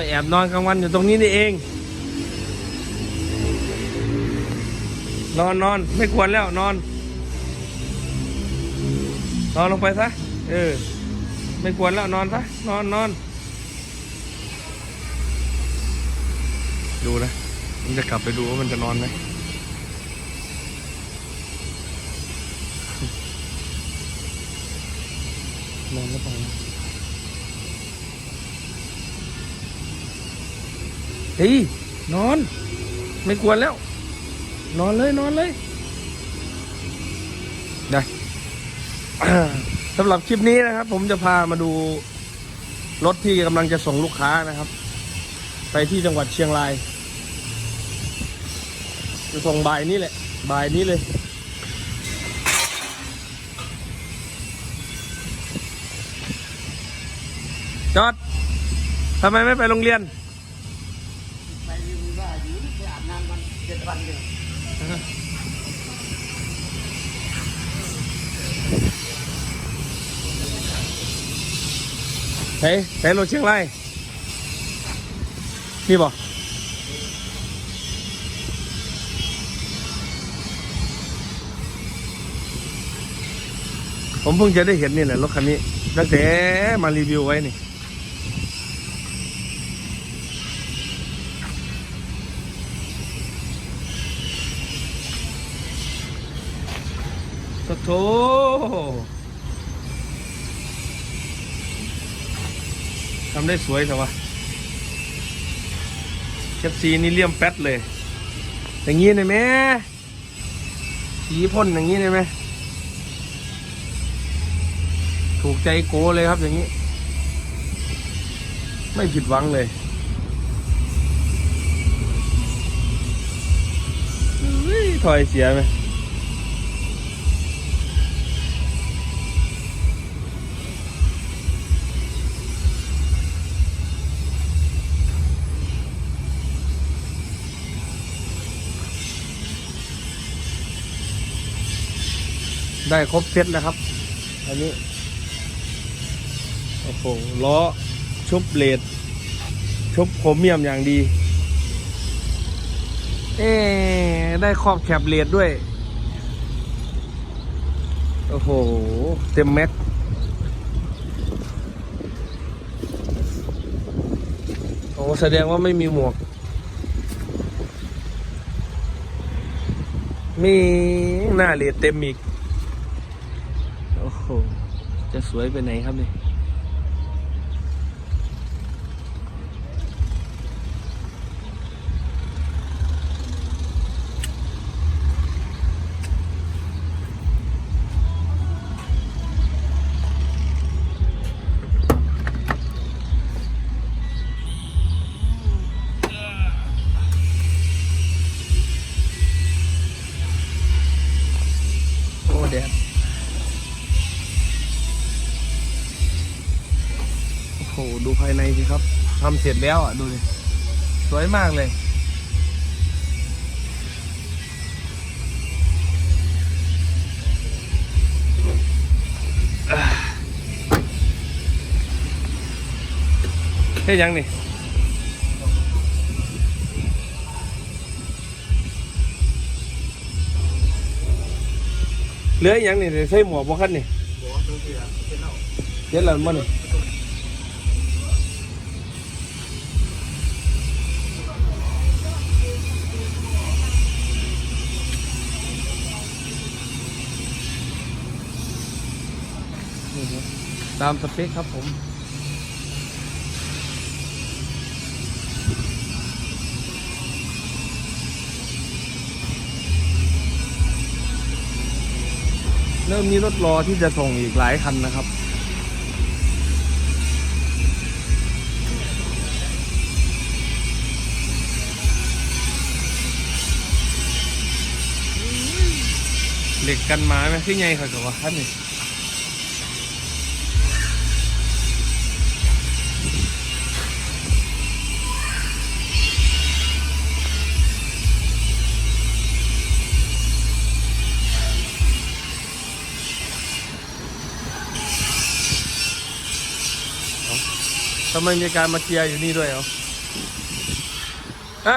มาแอบนอนกลางวันอยู่ตรงนี้นี่เอง นอนนอนไม่ควรแล้วนอน นอนลงไปซะ เออ ไม่ควรแล้วนอนซะ นอนนอน ดูนะ มันจะกลับไปดูว่ามันจะนอนไหมนอนแล้วไปนะ เฮ้ยนอน ไม่ควรแล้ว นอนเลยนอนเลยได้สำหรับคลิปนี้นะครับ ผมจะพามาดูรถที่กำลังจะส่งลูกค้านะครับ ไปที่จังหวัดเชียงราย จะส่งบ่ายนี้แหละบ่ายนี้เลยจอดทำไมไม่ไปโรงเรียน ว่าอยู่ไปอาบน้ำวันเจ็ดวันเดียวเฮ้ยเฮ้ยรถเชียงรายนี่บอกผมเพิ่งจะได้เห็นนี่แหละรถคันนี้ตั้งแต่มารีวิวไว้นี่ ถทำได้สวยแต่ว่าเชฟซีนี่เลี่ยมแป๊ดเลย อย่างนี้ได้ไหมสีพ่นอย่างนี้ได้ไหมถูกใจโกเลยครับอย่างนี้ ไม่ผิดหวังเลยถอยเสียไหม ได้ครบเซตแล้วครับ อันนี้ โอ้โห ล้อ ชุบเลดชุบโครเมียมอย่างดี เอ๊ได้ครอบแคบเลดด้วย โอ้โห เต็มแม็กโอ้แสดงว่าไม่มีหมวก มีหน้าเลดเต็มอีก หจะสวยไปไหนครับเนี่ย เสร็จแล้วอะ ดูดิ สวยมากเลย เฮ้ยยังนี่เหลืออีกอยังนี่เดี๋ยวใส่หมวกบ่คันนี่บอกว่าตัวเสียเป็นเล่าเดี๋ยวเรามานี่ นี่ครับตามสเปคครับผม เริ่มมีรถรอที่จะส่งอีกหลายคันนะครับเหล็กกันมาไหมที่ไงเขากับว่าท่านนี่ำไมมีการมาเคลียร์อยู่นี่ด้วยเหรอฮะ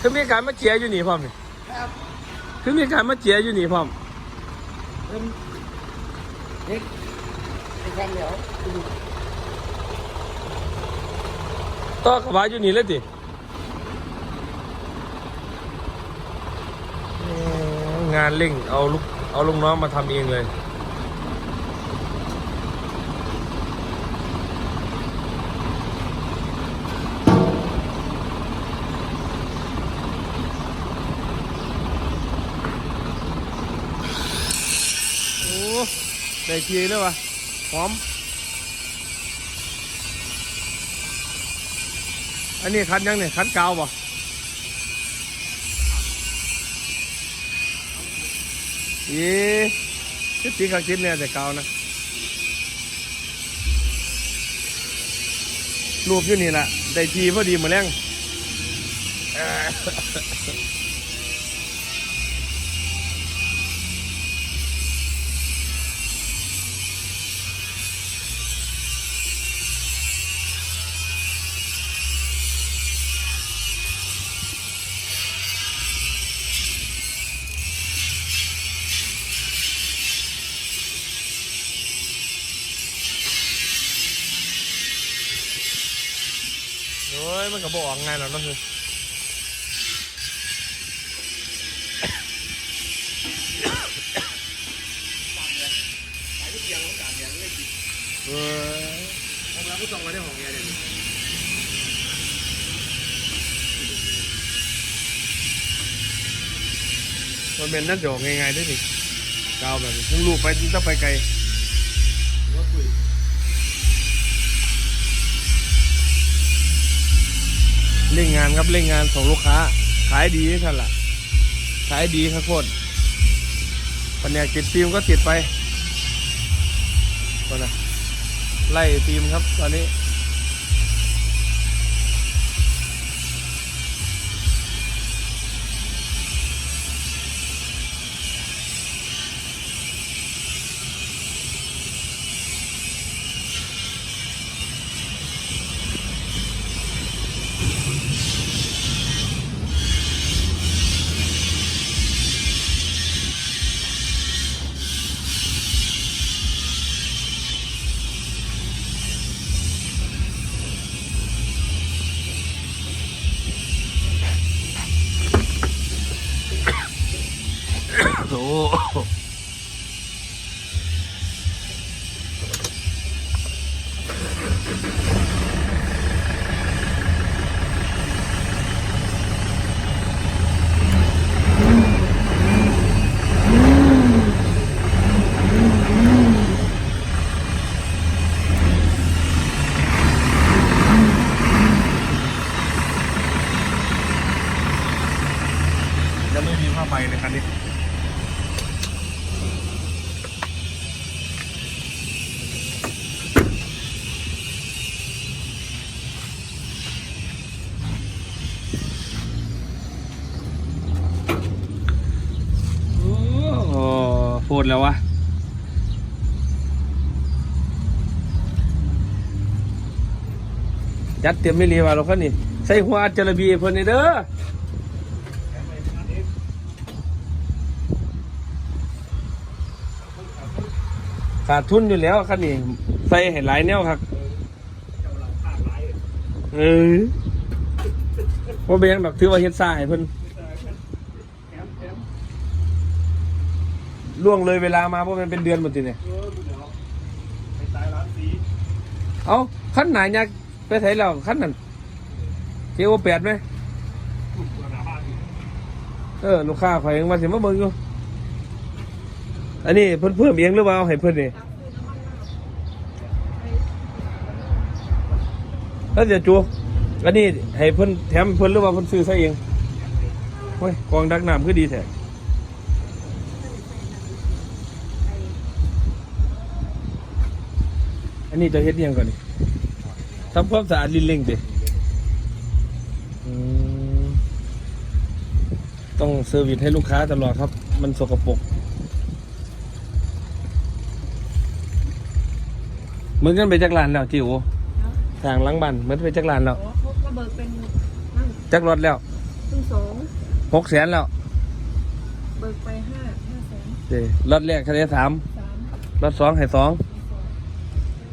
คือมีการมาเจียอยู่นี่พร้อมนี่ครับคือมีการมาเจียอยู่นี่พร้อมเป็นเด็กไอ้แค่เดียวต่อกระบะอยู่นี่เลยติงานเร่งเอาลูกเอาลูกน้องมาทำเองเลย โอ้ ได้ทีเลยวะหอม อันนี้คันยังเนี่ยคันกาวบ่ย้คิดสีขังคิดเนี่ยแต่กาวนะรูปอยู่นี่แหละได้ทีพอดีมาแรง ก็บออกงานแล้วเนาะคือเออของเราก็ส่งมาได้ของแกเลยมันเป็นนักดอกง่ายๆด้วยนี่กาวแบบนี้ทั้งลูกไปต้องไปไกล เร่งงานครับเร่งงานส่งลูกค้า ขายดีท่านล่ะ ขายดีครับโคตรแผนกติดฟิล์มก็ติดไปก่อนนะไล่ฟิล์มครับตอนนี้ พูดแล้ววะจัดเตรียมไม่รีว่าเราคนนี้ใส่หัวอัดจระบีเพิ่นนี่เด้อขาดทุนอยู่แล้วคันนี้ใส่ให้หลายแนวครับเออว่าเบงดอกถือว่าเฮ็ดซ่าให้เพิ่น ล่วงเลยเวลามาเพราะมันเป็นเดือนหมดทีเนี่ยเออเดี๋ยวไปตายร้านเอาขั้นไหนยักไปไถแล้วขั้นนั้นเจโอแปดไหมถูกระดับบ้านอยู่เออลูกค้าข่อยยังมาสิมาเบิ่งอยู่อันนี้เพิ่นเพิ่มเองหรือเปล่าให้เพิ่นนี่แล้วเดี๋ยวจูอันนี้ให้เพิ่นแถมเพิ่นหรือว่าเพิ่นซื้อซะเองเฮ้ยกองดักน้ำคือดีแท้ นนี้จะเฮ็ดอิหยังก่อนนี่ทำความสะอาดลิ้นเล่งดิอืมต้องเซอร์วิสให้ลูกค้าตลอดครับ มันสกปรกเหมือนกันไปจักรลานแล้วจิ๋วทางหลังบ้านเหมือนไปจักรลานแล้ว โอ้เขาก็เบิกเป็นนั่นจักรรถแล้วเเพิ่งสองหกแสนแล้วเบิกไปห้าห้าแสนเด้รถแรกคะแนนสามสามรถสองให้สองสอง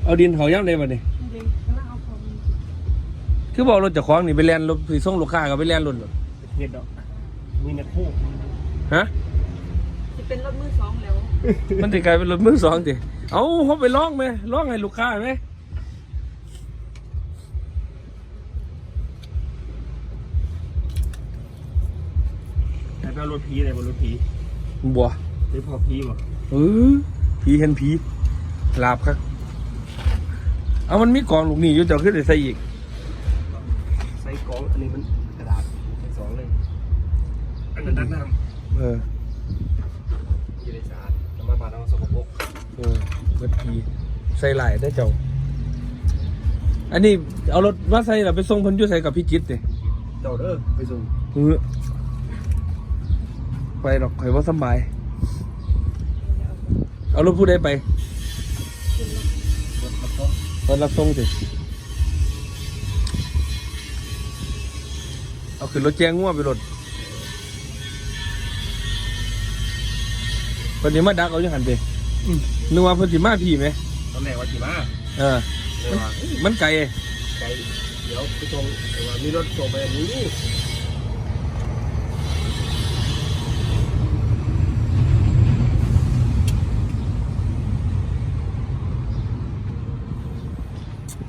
เอาดินเขาย่ำเลยบัดนี้เด็กกำลังเอาของคือบอกรถเจะคล้าของนี่ไปแล่นรถสีส่งลูกค้าก็ไปแล่นรถเฮ็ดดอกมีนักคู่ฮะจะเป็นรถมือสองแล้ว มันจะกลายเป็นรถมือสองสิเอาเขาไปร้องไหมร้องให้ลูกค้าไหมแต่เป็นรถผีอะไรบนรถผีบัวหรือพอผีบ่เออผีเห็นผีลาบครับ เอามันมีกองลูกหนี่อยู่เจะขึ้นได้ใส่อีก ใส่กล่องอันนี้มันกระดาษใส่สองเลย อันนั้นดักน้เออำอยู่ในสะอาดน้ำมันปลาน้ำสกปรกเออเบิดผีใส่หลายได้เจ้า อันนี้เอารถมาใส่เราไปส่งเพันอยุใส่กับพี่จิตเนี่ยเจ้าเด้อไปส่งเออไปหรอกข่อยว่าสำบาย เอารถผู้ใดไปรถ กระป๋องรถรับส่งสิเอาขึ้นรถแจ้งง่วไปรถเพิ่นสิมาดักเอาอยู่หันไปนึกว่าเพิ่นสิมาพี่ไหมตอนแรกว่าสิมาเออ เลยว่ามันไกลไกลเดี๋ยวไปส่งแต่ว่ามีรถส่งไปอันนี้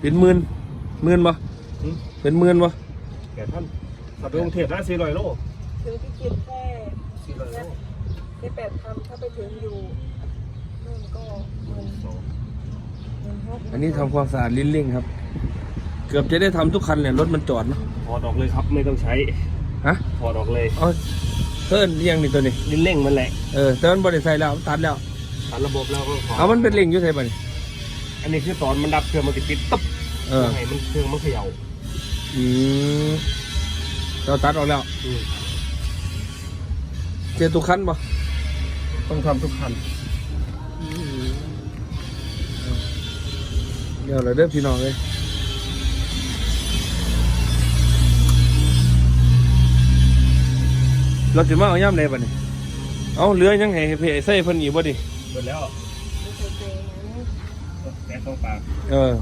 เป็นหมื่นหมื่นบ่หืม เป็นหมื่นบ่แกท่านขับไปกรุงเทพนะสี่ร้อยโลถึงที่กินแค่สี่ร้อยโลแค่แปดพันถ้าไปถึงอยู่นู่นก็หมื่นสองหมื่นหกอันนี้ทำความสะอาดลิ้นเร่งครับ เกือบจะได้ทำทุกคันเลยรถมันจอดเนอะถอดออกเลยครับไม่ต้องใช้ฮะถอดออกเลยเอาเพิ่นเรียงนี่ตัวนี้ ลิ้นเร่งมันแหละเออแต่มันบริใส่แล้วตัดแล้ว ตัดระบบแล้วก็ขอเอามันเป็นเร่งอยู่ไทยบ่นี่อันนี้คือตอนมันดับเครื่องมันจะปิดตึ๊บ เออให้มันเครื่องมันเขย่าอืมเราตัดออกแล้วอืมเจอทุกคันบ่ต้องทำทุกคันเดี๋ยวเลยเด้อพี่น้องเลยเราจะมาเอาย่ำเลยบ่นี่เอาเรือยังไงเพใส่เพิ่นอีกบ่ดิหมดแล้วไม่เคยเจอนะแก๊สต้องปาก เออ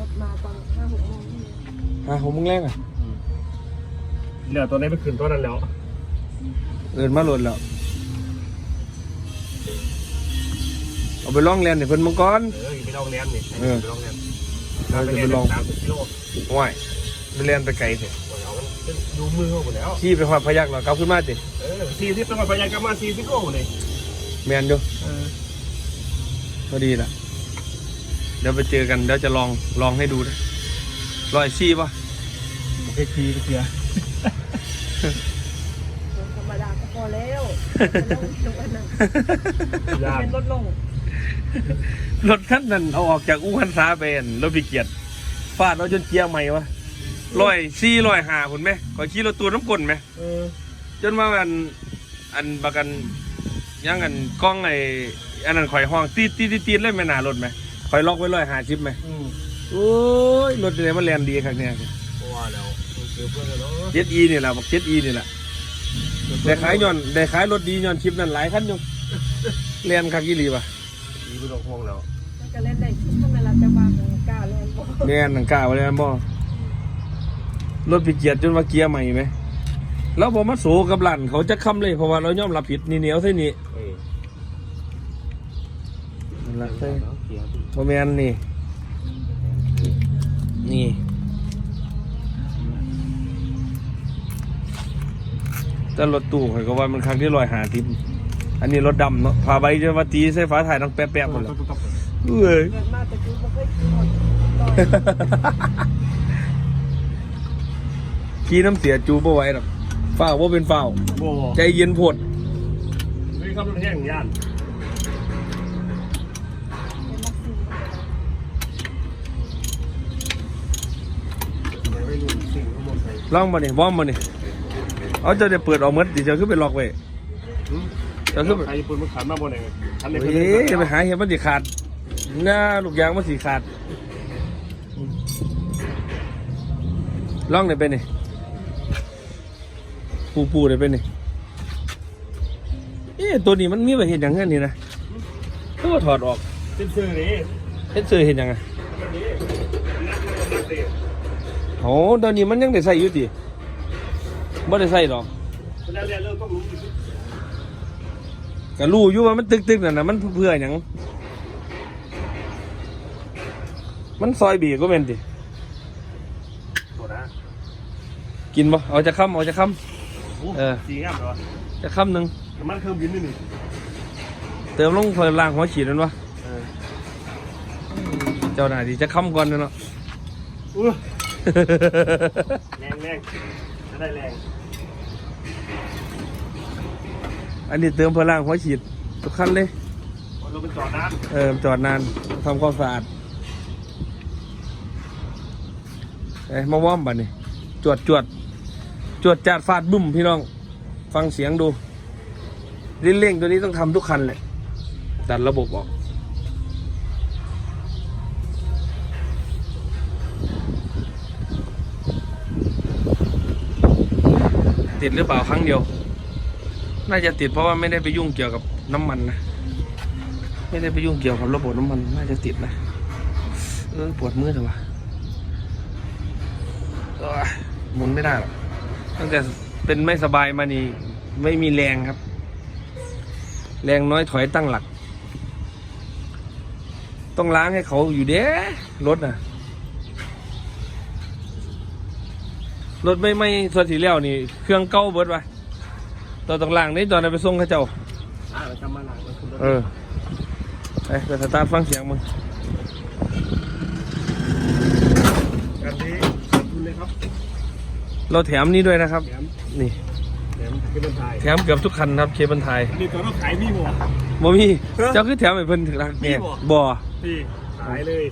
รถมาตอนห้าหกโมงนี่ฮะผมมึงแรงอะเหลือตัวนี้ไปขึ้นตัวนั้นแล้วเอินมาโหลดแล้ว เอาไปล่องแลนเนี่ยเพิ่นมังกรเออไปลองเรียนนี่เออไปลองเรียนเราจะไปลองสามสิบกิโลห่วยไปแลนไปไกลสิเอามันดูมือเขาหมดแล้วขี่ไปหอดพยักเรากลับขึ้นมาสิเออสี่สิบต้องมาพยายามกลับมาสี่สิบโลเลยแมนอยู่เออพอดีละเดี๋ยวไปเจอกันเดี๋ยวจะลองลองให้ดูนะร้อยซี่ป่ะเอ็กพีเสียรถธรรมดาก็พอแล้วไม่ต้องอันนั้นยากเป็นรถลงรถคันนั้นเอาออกจากอู่คันซาไปอั่นรถพิเกียรติฟาดเอาจนเกียร์ใหม่วะร้อยซี่ร้อยหาผุนไหมขอขี่รถตัวน้ำกลนไหมเออจนว่าอันอันประกันยังอันกล้องไออันนั้นข่อยห้องตีดตีดตีดตีดเลยไม่น่ารถไหม ข่อยล็อกไว้ร้อยหาชิปไหมอืมโอ้ยรถเดี๋ยวมันแรงดีครับเนี่ยเพราะว่าแล้วมันคือเพื่อนกันเนาะเจ็ดอีนี่แหละบอกเจ็ดอีนี่แหละได้ขายย้อนได้ขายรถดีย้อนชิปนั่นหลายคันอยู่เรียนคักยี่หลีป่ะมีไม่ต้องห่วงแล้วมันก็เล่นได้ทุกเวลาจะวางกล้าเล่นบ่เรียนหนังกล้าไว้เลยบ่รถพิเกียรติจนว่าเกียร์ใหม่ไหมแล้วพอมาโศกับหลันเขาจะค้ำเลยเพราะว่าเรายอมรับผิดนี่เหนียวใส่นี่เออนั่นล่ะใส่เกียร์ โมแมนนี่ นี่แต่รถตู้ข่อยก็ว่ามันครั้งที่ลอยหาทิมอันนี้รถดำเนาะพาใบจะมาตีใส่ฟ้าถ่ายทั้งแป๊ะๆหมดเลยเอ้ยเกิดมาแต่คือบ่เคยขี่รถลอยขี้น้ำเสียจูบ่ไหว้หรอกฝ้าวว่าเป็นฝ้าวโบ้ใจเย็นโพดเฮ้ยขับรถแห้งย่านเป็น ลองมาเนี่ยวอร์มมาเนี่ยเอาเจะได้เปิดออกหมดดิเจะขึ้นไปล็อกไว้แล้เจะวขึ้นไปใครญี่ปุ่นมันขันมาบนไหนขันในเฮ้ยจะไปหาเห็นมันสิขาดหน้าลูกยางมันสิขาดลองได้ไปนี่ปูปูได้เป็นนี่เอ๊ะตัวนี้มันมีไว้เห็นอย่างนั้นนี่นะก็ว่าถอดออกเส้นเสื้อนี่เฮ็ดเสื้อเห็นยังไง แบบนี้นักนักนักเตะ โอ้ตอนนี้มันยังได้ใส่อยู่ติบ่ได้ใส่ดอกเวลาเรียนเริ่มต้องรู้อยู่ก็รู้อยู่ว่ามันตึกๆนั่นน่ะมันเพื่อหยังมันซอยบีก็เป็นติโหดนะกินบ่เอาจะค้ำเอาจะค้เออ สีงามเหรอำจะค้ำหนึ่งน้ำมันเครื่องบินนี่นี่เติมลงเพิ่นล่างหัวฉีดนั่นวะเออเจ้าหน้าที่จะค้ำก่อนเนาะอู้ แรงแรงจะได้แรง อันนี้เติมเพื่อล่างหัวฉีดทุกคันเลยเราเป็นจอดน้เออจอดนานทำความสะอาดเอ้ยมาว่อมบัดนี่จวดจวดจวดจาดฟาดบึ้มพี่น้อง ฟังเสียงดูลิ้นเร่งตัวนี้ต้องทำทุกคันเลยตัดระบบออก ติดหรือเปล่าครั้งเดียว น่าจะติดเพราะว่าไม่ได้ไปยุ่งเกี่ยวกับน้ำมันนะ ไม่ได้ไปยุ่งเกี่ยวกับระบบน้ำมัน น่าจะติดนะเออปวดมือเถอะวะเอ้ยหมุนไม่ได้หรอก ตั้งแต่เป็นไม่สบายมานี่ ไม่มีแรงครับ แรงน้อยถอยตั้งหลัก ต้องล้างให้เขาอยู่เด้รถน่ะ รถไม่ไม่ส่วนสีแล้วนี่เครื่องเก่าเบิดวะตัวต้องล้างนี่ตอนนั้นไปส่งเขาเจ้าำอ่าเราทำมาหลังมันคุณรถเออไปไปสตาร์ทฟังเสียงมึงการนี้ขอบคุณเลยครับเราแถมนี้ด้วยนะครับ แถมนี่แถมเป็นคนไทยแถมเกือบทุกคันครับเคบันไทยนี่ตอนเราขายมีหมดบ่มีเอ้อเจ้าคือแถมให้เพิ่นถึงรักเนี่ยมีบ่บ่พี่ขายเลย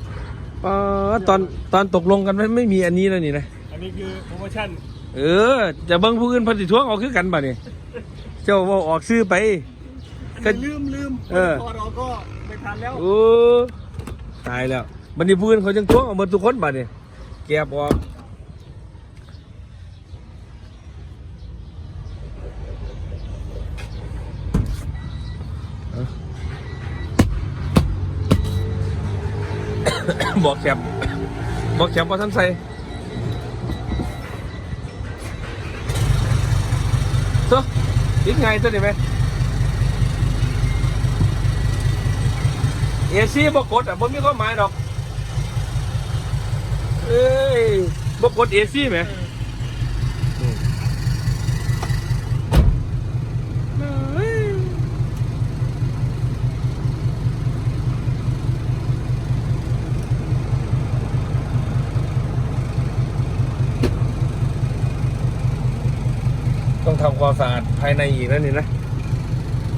เออตอนตอนตกลงกันไม่ไม่มีอันนี้แล้วนี่นะอั นนี้คือโปรโมชั่นเออ จะเบิ่งผู้อื่นเพันสิทวงเอาคือกันบ่เนี่ยเจ้าเว่าออกซื้อไป ก็อันนี้ลืมลืมเออ พอเราก็ไม่ทันแล้ว โอ้ตายแล้วบัดนี้ผู้อื่นเขาจังทวงเอาหมดทุกคนบัดนี้แก็บออกเอาบอกแคบบอกแคบพอท่านใส่ อีกไงตัวนี้ไหมเอซี่บอกกดอะบ่มีความหมายดอก เอ้ยบอกกดเอซี่ไหมเอ้ยต้องทำ ความสะอาดภายในอีกนั่นนี่นะ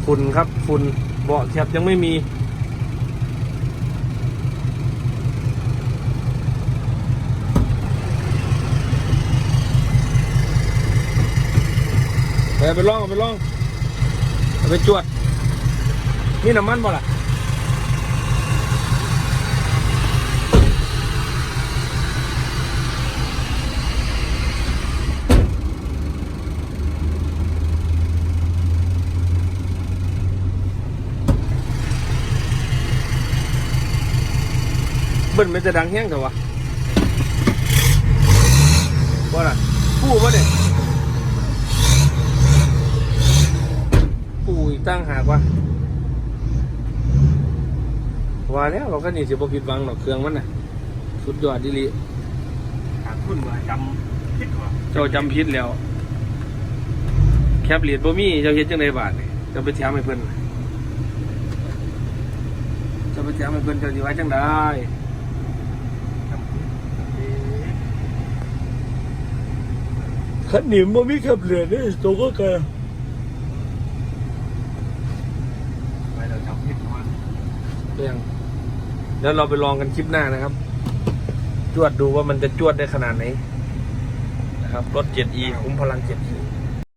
ฝุ่นครับฝุ่นเบาะแคบยังไม่มีไปเอาไปล่องไปล่องไปจวดนี่น้ำมันบ่ล่ะ เบิ้ลมันจะดังแห้งแต่วะบ่ล่ะผู้บ่เนี่ยปูอีกตั้งหากว่าว่าแล้วเราก็นี่สิบผิดหวังหรอกเครื่องมันน่ะ สุดยอดดิลิขาดทุนมาจำคิดว่าเจ้าจำพิษแล้ว แคปเหรียญบ่มีเจ้าเฮ็ดจังไดบาทนี่เจ้าไปแถมให้เพิ่นเจ้าไปแถมให้เพิ่นเจ้าสิไว้จังได้ ขันหนิมบ่มีแคปเหรียญนี่ตัวก็เกินไปเราจำคิดว่าเรื่องแล้วเราไปลองกันคลิปหน้านะครับ จวดดูว่ามันจะจวดได้ขนาดไหนนะครับ รถ 7e คุ้มพลัง 7e